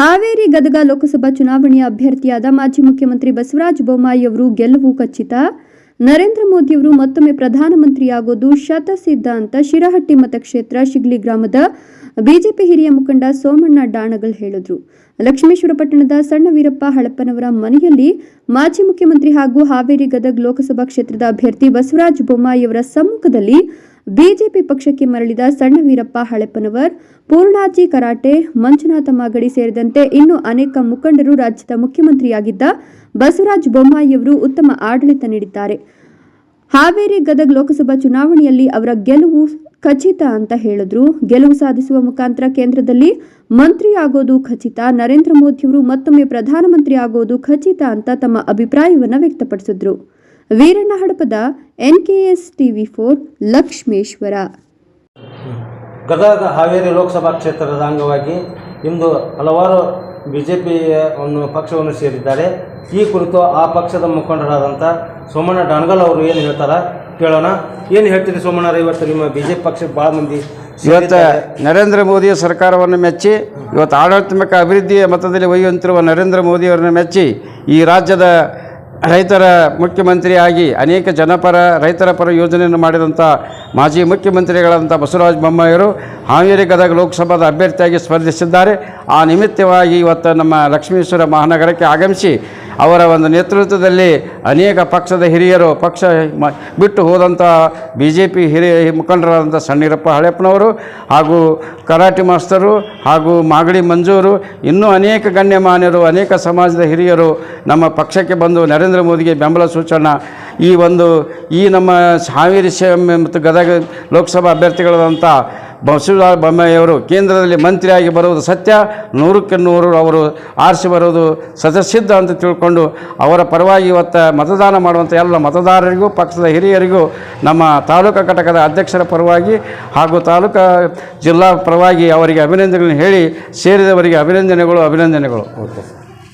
ಹಾವೇರಿ ಗದಗ ಲೋಕಸಭಾ ಚುನಾವಣೆಯ ಅಭ್ಯರ್ಥಿಯಾದ ಮಾಜಿ ಮುಖ್ಯಮಂತ್ರಿ ಬಸವರಾಜ ಬೊಮ್ಮಾಯಿ ಅವರು ಗೆಲುವು ಖಚಿತ. ನರೇಂದ್ರ ಮೋದಿಯವರು ಮತ್ತೊಮ್ಮೆ ಪ್ರಧಾನಮಂತ್ರಿಯಾಗೋದು ಶತಸಿದ್ಧ ಅಂತ ಶಿರಹಟ್ಟಿ ಮತಕ್ಷೇತ್ರ, ಶಿಗ್ಲಿ ಗ್ರಾಮದ ಬಿಜೆಪಿ ಹಿರಿಯ ಮುಖಂಡ ಸೋಮಣ್ಣ ಡಾಣಗಲ್ ಹೇಳಿದ್ರು. ಲಕ್ಷ್ಮೇಶ್ವರ ಪಟ್ಟಣದ ಸಣ್ಣ ವೀರಪ್ಪ ಹಳಪ್ಪನವರ ಮನೆಯಲ್ಲಿ ಮಾಜಿ ಮುಖ್ಯಮಂತ್ರಿ ಹಾಗೂ ಹಾವೇರಿ ಗದಗ್ ಲೋಕಸಭಾ ಕ್ಷೇತ್ರದ ಅಭ್ಯರ್ಥಿ ಬಸವರಾಜ ಬೊಮ್ಮಾಯಿಯವರ ಸಮ್ಮುಖದಲ್ಲಿ ಬಿಜೆಪಿ ಪಕ್ಷಕ್ಕೆ ಮರಳಿದ ಸಣ್ಣ ವೀರಪ್ಪ ಹಳೆಪ್ಪನವರ್, ಪೂರ್ಣಾಜಿ ಕರಾಟೆ, ಮಂಜುನಾಥ ಮಾಗಡಿ ಸೇರಿದಂತೆ ಇನ್ನೂ ಅನೇಕ ಮುಖಂಡರು ರಾಜ್ಯದ ಮುಖ್ಯಮಂತ್ರಿಯಾಗಿದ್ದ ಬಸವರಾಜ ಬೊಮ್ಮಾಯಿಯವರು ಉತ್ತಮ ಆಡಳಿತ ನೀಡಿದ್ದಾರೆ. ಹಾವೇರಿ ಗದಗ್ ಲೋಕಸಭಾ ಚುನಾವಣೆಯಲ್ಲಿ ಅವರ ಗೆಲುವು ಖಚಿತ ಅಂತ ಹೇಳಿದ್ರು. ಗೆಲುವು ಸಾಧಿಸುವ ಮುಖಾಂತರ ಕೇಂದ್ರದಲ್ಲಿ ಮಂತ್ರಿ ಆಗೋದು ಖಚಿತ, ನರೇಂದ್ರ ಮೋದಿಯವರು ಮತ್ತೊಮ್ಮೆ ಪ್ರಧಾನಮಂತ್ರಿ ಆಗೋದು ಖಚಿತ ಅಂತ ತಮ್ಮ ಅಭಿಪ್ರಾಯವನ್ನು ವ್ಯಕ್ತಪಡಿಸಿದ್ರು. Veeranna Hadapada NKS TV four Lakshmeshwar. Gadag Haveri Lok Sabha ಕ್ಷೇತ್ರದ ಅಂಗವಾಗಿ ಇಂದು ಹಲವಾರು ಬಿ ಜೆ ಪಿಯನ್ನು ಪಕ್ಷವನ್ನು ಸೇರಿದ್ದಾರೆ. ಈ ಕುರಿತು ಆ ಪಕ್ಷದ ಮುಖಂಡರಾದಂಥ ಸೋಮಣ್ಣ ಡಾನ್ಗಲ್ ಅವರು ಏನು ಹೇಳ್ತಾರ ಕೇಳೋಣ. ಏನು ಹೇಳ್ತೀರಿ ಸೋಮಣ್ಣ ಇವತ್ತು ನಿಮ್ಮ ಬಿ ಜೆ ಪಿ ಪಕ್ಷಕ್ಕೆ ಭಾಳ ಮಂದಿ ಇವತ್ತು. ನರೇಂದ್ರ ಮೋದಿಯ ಸರ್ಕಾರವನ್ನು ಮೆಚ್ಚಿ ಇವತ್ತು ಆಡಳಿತಾತ್ಮಕ ಅಭಿವೃದ್ಧಿಯ ಮತದಲ್ಲಿ ಒಯ್ಯುವಂತಿರುವ ನರೇಂದ್ರ ಮೋದಿಯವರನ್ನು ಮೆಚ್ಚಿ ಈ ರಾಜ್ಯದ ರೈತರ ಮುಖ್ಯಮಂತ್ರಿಯಾಗಿ ಅನೇಕ ಜನಪರ, ರೈತರ ಪರ ಯೋಜನೆಯನ್ನು ಮಾಡಿದಂಥ ಮಾಜಿ ಮುಖ್ಯಮಂತ್ರಿಗಳಾದಂಥ ಬಸವರಾಜ ಬೊಮ್ಮಾಯಿಯವರು ಹಾವೇರಿ ಗದಗ ಲೋಕಸಭಾದ ಅಭ್ಯರ್ಥಿಯಾಗಿ ಸ್ಪರ್ಧಿಸಿದ್ದಾರೆ. ಆ ನಿಮಿತ್ತವಾಗಿ ಇವತ್ತು ನಮ್ಮ ಲಕ್ಷ್ಮೀಶ್ವರ ಮಹಾನಗರಕ್ಕೆ ಆಗಮಿಸಿ ಅವರ ಒಂದು ನೇತೃತ್ವದಲ್ಲಿ ಅನೇಕ ಪಕ್ಷದ ಹಿರಿಯರು, ಪಕ್ಷ ಬಿಟ್ಟು ಹೋದಂಥ ಬಿ ಜೆ ಪಿ ಹಿರಿಯ ಮುಖಂಡರಾದಂಥ ಸಣ್ಣೀರಪ್ಪ ಹಳೆಪ್ಪನವರು ಹಾಗೂ ಕರಾಟೆ ಮಾಸ್ತರು ಹಾಗೂ ಮಾಗಡಿ ಮಂಜೂರು, ಇನ್ನೂ ಅನೇಕ ಗಣ್ಯಮಾನ್ಯರು, ಅನೇಕ ಸಮಾಜದ ಹಿರಿಯರು ನಮ್ಮ ಪಕ್ಷಕ್ಕೆ ಬಂದು ನರೇಂದ್ರ ಮೋದಿಗೆ ಬೆಂಬಲ ಸೂಚನಾ ಈ ಒಂದು ಈ ನಮ್ಮ ಹಾವೇರಿ ಮತ್ತು ಗದಗ ಲೋಕಸಭಾ ಅಭ್ಯರ್ಥಿಗಳಾದಂಥ ಬಸವರಾಜ ಬೊಮ್ಮಾಯಿಯವರು ಕೇಂದ್ರದಲ್ಲಿ ಮಂತ್ರಿಯಾಗಿ ಬರುವುದು ಸತ್ಯ. ನೂರಕ್ಕೆ ನೂರು ಅವರು ಆರಿಸಿ ಬರೋದು ಸದಸಿದ್ಧ ಅಂತ ತಿಳ್ಕೊಂಡು ಅವರ ಪರವಾಗಿ ಇವತ್ತು ಮತದಾನ ಮಾಡುವಂಥ ಎಲ್ಲ ಮತದಾರರಿಗೂ, ಪಕ್ಷದ ಹಿರಿಯರಿಗೂ, ನಮ್ಮ ತಾಲೂಕಾ ಘಟಕದ ಅಧ್ಯಕ್ಷರ ಪರವಾಗಿ ಹಾಗೂ ತಾಲೂಕಾ ಜಿಲ್ಲಾ ಪರವಾಗಿ ಅವರಿಗೆ ಅಭಿನಂದನೆಗಳನ್ನು ಹೇಳಿ, ಸೇರಿದವರಿಗೆ ಅಭಿನಂದನೆಗಳು ಅಭಿನಂದನೆಗಳು. ಓಕೆ